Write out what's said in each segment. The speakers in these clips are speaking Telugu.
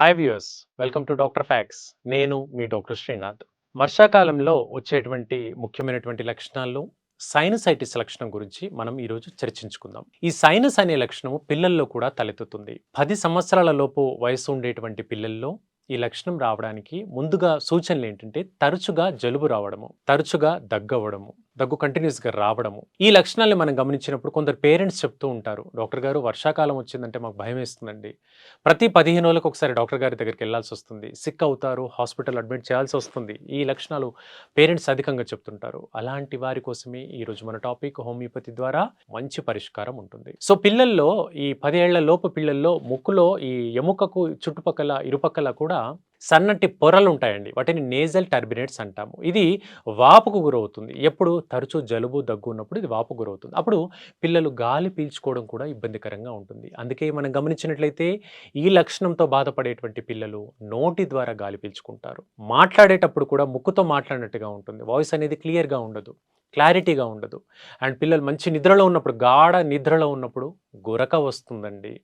Hi viewers welcome to Doctor Facts నేను మీ డాక్టర్ శ్రీనాథ్ వర్షాకాలంలో వచ్చేటువంటి ముఖ్యమైనటువంటి లక్షణాల్లో సైనసైటిస్ లక్షణం గురించి మనం ఈరోజు చర్చించుకుందాం. ఈ సైనస్ అనే లక్షణం పిల్లల్లో కూడా తలెత్తుతుంది. పది సంవత్సరాల లోపు వయసు ఉండేటువంటి పిల్లల్లో ఈ లక్షణం రావడానికి ముందుగా సూచనలు ఏంటంటే తరచుగా జలుబు రావడము తరచుగా దగ్గవడము దగ్గు కంటిన్యూస్గా రావడము. ఈ లక్షణాలను మనం గమనించినప్పుడు కొందరు పేరెంట్స్ చెప్తూ ఉంటారు డాక్టర్ గారు వర్షాకాలం వచ్చిందంటే మాకు భయం వేస్తుందండి. ప్రతి పదిహేను రోజులకు ఒకసారి డాక్టర్ గారి దగ్గరికి వెళ్ళాల్సి వస్తుంది. సిక్ అవుతారు హాస్పిటల్ అడ్మిట్ చేయాల్సి వస్తుంది. ఈ లక్షణాలు పేరెంట్స్ అధికంగా చెప్తుంటారు. అలాంటి వారి కోసమే ఈరోజు మన టాపిక్ హోమియోపతి ద్వారా మంచి పరిష్కారం ఉంటుంది. సో పిల్లల్లో ఈ పదేళ్ళ లోపు పిల్లల్లో ముక్కులో ఈ ఎముకకు చుట్టుపక్కల ఇరుపక్కల కూడా సన్నటి పొరలు ఉంటాయండి వాటిని నేజల్ టర్బినేట్స్ అంటాము. ఇది వాపుకు గురవుతుంది. ఎప్పుడు? తరచూ జలుబు దగ్గు ఉన్నప్పుడు ఇది వాపు గురవుతుంది. అప్పుడు పిల్లలు గాలి పీల్చుకోవడం కూడా ఇబ్బందికరంగా ఉంటుంది. అందుకే మనం గమనించినట్లయితే ఈ లక్షణంతో బాధపడేటువంటి పిల్లలు నోటి ద్వారా గాలి పీల్చుకుంటారు. మాట్లాడేటప్పుడు కూడా ముక్కుతో మాట్లాడినట్టుగా ఉంటుంది. వాయిస్ అనేది క్లియర్గా ఉండదు. క్లారిటీగా ఉండదు. అండ్ పిల్లలు మంచి నిద్రలో ఉన్నప్పుడు గాఢ నిద్రలో ఉన్నప్పుడు గురక వస్తుందండి.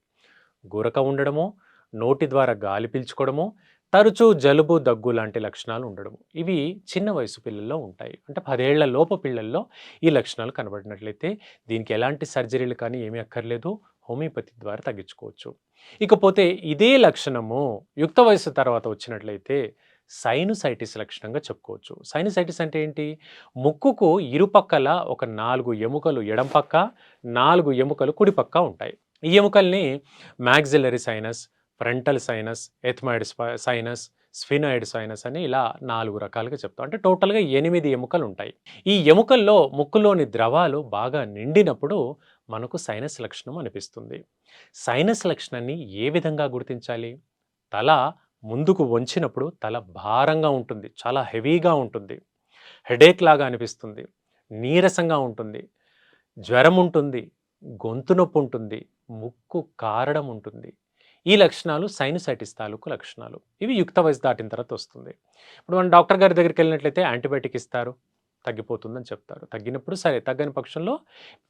గురక ఉండడము నోటి ద్వారా గాలి పీల్చుకోవడము తరచూ జలుబు దగ్గు లాంటి లక్షణాలు ఉండడం. ఇవి చిన్న వయసు పిల్లల్లో ఉంటాయి. అంటే పదేళ్ళ లోపు పిల్లల్లో ఈ లక్షణాలు కనబడినట్లయితే దీనికి ఎలాంటి సర్జరీలు కానీ ఏమీ అక్కర్లేదు. హోమియోపతి ద్వారా తగ్గించుకోవచ్చు. ఇకపోతే ఇదే లక్షణము యుక్త వయసు తర్వాత వచ్చినట్లయితే సైనుసైటిస్ లక్షణంగా చెప్పుకోవచ్చు. సైనుసైటిస్ అంటే ఏంటి? ముక్కుకు ఇరుపక్కల ఒక నాలుగు ఎముకలు ఎడం పక్క నాలుగు ఎముకలు కుడిపక్క ఉంటాయి. ఈ ఎముకల్ని maxillary sinus frontal sinus ethmoid sinus sphenoid sinus అని ఇలా నాలుగు రకాలుగా చెప్తాం. అంటే టోటల్గా ఎనిమిది ఎముకలు ఉంటాయి ఈ ఎముకల్లో ముక్కులోని ద్రవాలు బాగా నిండినప్పుడు మనకు సైనస్ లక్షణం అనిపిస్తుంది. సైనస్ లక్షణాన్ని ఏ విధంగా గుర్తించాలి? తల ముందుకు వంచినప్పుడు తల భారంగా ఉంటుంది చాలా హెవీగా ఉంటుంది. హెడేక్ లాగా అనిపిస్తుంది నీరసంగా ఉంటుంది జ్వరం ఉంటుంది గొంతు నొప్పి ఉంటుంది ముక్కు కారడం ఉంటుంది. ఈ లక్షణాలు సైనసైటిస్ తాలూకు లక్షణాలు. ఇవి యుక్త వయసు దాటిన తర్వాత వస్తుంది. ఇప్పుడు మనం డాక్టర్ గారి దగ్గరికి వెళ్ళినట్లయితే యాంటీబయాటిక్ ఇస్తారు. తగ్గిపోతుందని చెప్తారు. తగ్గినప్పుడు సరే తగ్గని పక్షంలో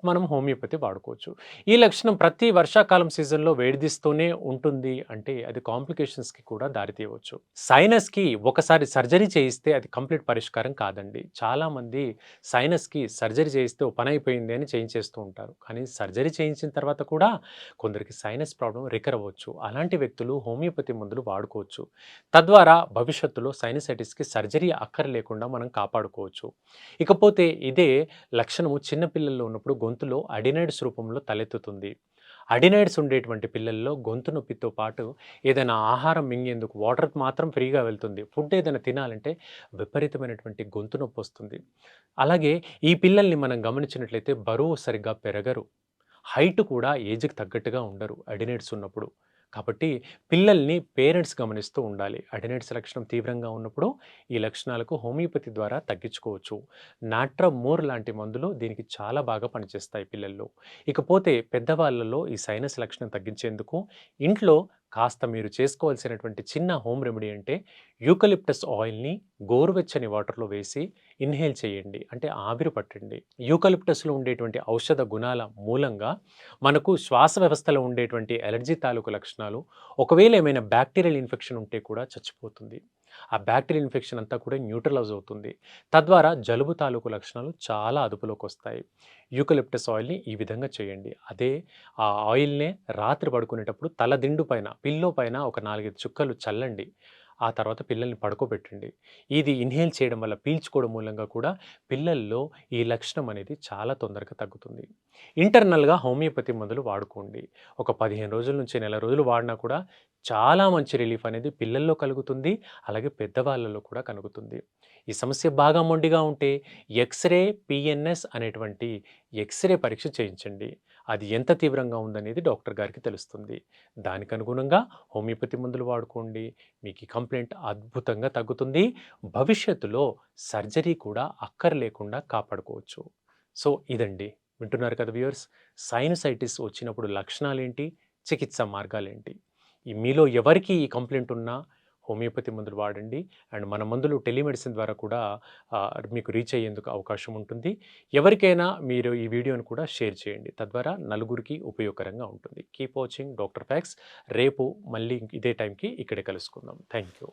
మనం హోమియోపతి వాడుకోవచ్చు. ఈ లక్షణం ప్రతి వర్షాకాలం సీజన్లో వేడిదిస్తూనే ఉంటుంది అంటే అది కాంప్లికేషన్స్కి కూడా దారితీయవచ్చు. సైనస్కి ఒకసారి సర్జరీ చేయిస్తే అది కంప్లీట్ పరిష్కారం కాదండి. చాలామంది సైనస్కి సర్జరీ చేయిస్తే ఓ పని అయిపోయింది అని చేయించేస్తూ ఉంటారు. కానీ సర్జరీ చేయించిన తర్వాత కూడా కొందరికి సైనస్ ప్రాబ్లం రికర్ అవ్వచ్చు. అలాంటి వ్యక్తులు హోమియోపతి మందులు వాడుకోవచ్చు. తద్వారా భవిష్యత్తులో సైనసైటిస్కి సర్జరీ అక్కర్ లేకుండా మనం కాపాడుకోవచ్చు. ఇకపోతే ఇదే లక్షణము చిన్నపిల్లల్లో ఉన్నప్పుడు గొంతులో అడినైడ్స్ రూపంలో తలెత్తుతుంది. అడినైడ్స్ ఉండేటువంటి పిల్లల్లో గొంతు నొప్పితో పాటు ఏదైనా ఆహారం మింగేందుకు వాటర్ మాత్రం ఫ్రీగా వెళ్తుంది. ఫుడ్ ఏదైనా తినాలంటే విపరీతమైనటువంటి గొంతు నొప్పి వస్తుంది. అలాగే ఈ పిల్లల్ని మనం గమనించినట్లయితే బరువు సరిగ్గా పెరగరు. హైట్ కూడా ఏజ్కి తగ్గట్టుగా ఉండరు అడినైడ్స్ ఉన్నప్పుడు. కాబట్టి పిల్లల్ని పేరెంట్స్ గమనిస్తూ ఉండాలి. అడినెట్స్ లక్షణం తీవ్రంగా ఉన్నప్పుడు ఈ లక్షణాలకు హోమియోపతి ద్వారా తగ్గించుకోవచ్చు. నాట్రమోర్ లాంటి మందులు దీనికి చాలా బాగా పనిచేస్తాయి పిల్లల్లో. ఇకపోతే పెద్దవాళ్ళలో ఈ సైనస్ లక్షణం తగ్గించేందుకు ఇంట్లో కాస్త మీరు చేసుకోవాల్సినటువంటి చిన్న హోమ్ రెమెడీ అంటే యూకలిప్టస్ ఆయిల్ని గోరువెచ్చని వాటర్లో వేసి ఇన్హేల్ చేయండి. అంటే ఆవిరి పట్టండి. యూకలిప్టస్లో ఉండేటువంటి ఔషధ గుణాల మూలంగా మనకు శ్వాస వ్యవస్థలో ఉండేటువంటి ఎలర్జీ తాలూకు లక్షణాలు ఒకవేళ ఏమైనా బ్యాక్టీరియల్ ఇన్ఫెక్షన్ ఉంటే కూడా చచ్చిపోతుంది. ఆ బ్యాక్టీరియల్ ఇన్ఫెక్షన్ అంతా కూడా న్యూట్రలైజ్ అవుతుంది. తద్వారా జలుబు తాలూకు లక్షణాలు చాలా అదుపులోకి వస్తాయి. యూకలిప్టస్ ఆయిల్ని ఈ విధంగా చేయండి. అదే ఆ ఆయిల్నే రాత్రి పడుకునేటప్పుడు తల దిండు పైన పిల్లో పైన ఒక నాలుగైదు చుక్కలు చల్లండి. ఆ తర్వాత పిల్లల్ని పడుకోబెట్టండి. ఇది ఇన్హేల్ చేయడం వల్ల పీల్చుకోవడం మూలంగా కూడా పిల్లల్లో ఈ లక్షణం అనేది చాలా తొందరగా తగ్గుతుంది. ఇంటర్నల్గా హోమియోపతి మందులు వాడుకోండి. ఒక పదిహేను రోజుల నుంచి నెల రోజులు వాడినా కూడా చాలా మంచి రిలీఫ్ అనేది పిల్లల్లో కలుగుతుంది అలాగే పెద్దవాళ్ళలో కూడా కలుగుతుంది. ఈ సమస్య బాగా మొండిగా ఉంటే ఎక్స్రే పిఎన్ఎస్ అనేటువంటి ఎక్స్రే పరీక్ష చేయించండి. అది ఎంత తీవ్రంగా ఉందనేది డాక్టర్ గారికి తెలుస్తుంది. దానికి అనుగుణంగా హోమియోపతి మందులు వాడుకోండి. మీకు కంప్లైంట్ అద్భుతంగా తగ్గుతుంది. భవిష్యత్తులో సర్జరీ కూడా అక్కర లేకుండా కాపాడుకోవచ్చు. సో ఇదండి. వింటున్నారు కదా వ్యూయర్స్ సైనసైటిస్ వచ్చినప్పుడు లక్షణాలు ఏంటి చికిత్స మార్గాలు ఏంటి ఈ మీలో ఎవరికి ఈ కంప్లైంట్ ఉన్నా హోమియోపతి మందులు వాడండి. అండ్ మన మందులు టెలిమెడిసిన్ ద్వారా కూడా మీకు రీచ్ అయ్యేందుకు అవకాశం ఉంటుంది. ఎవరికైనా మీరు ఈ వీడియోను కూడా షేర్ చేయండి. తద్వారా నలుగురికి ఉపయోగకరంగా ఉంటుంది. Keep watching. Doctor Facts. రేపు మళ్ళీ ఇదే టైంకి ఇక్కడే కలుసుకుందాం. Thank you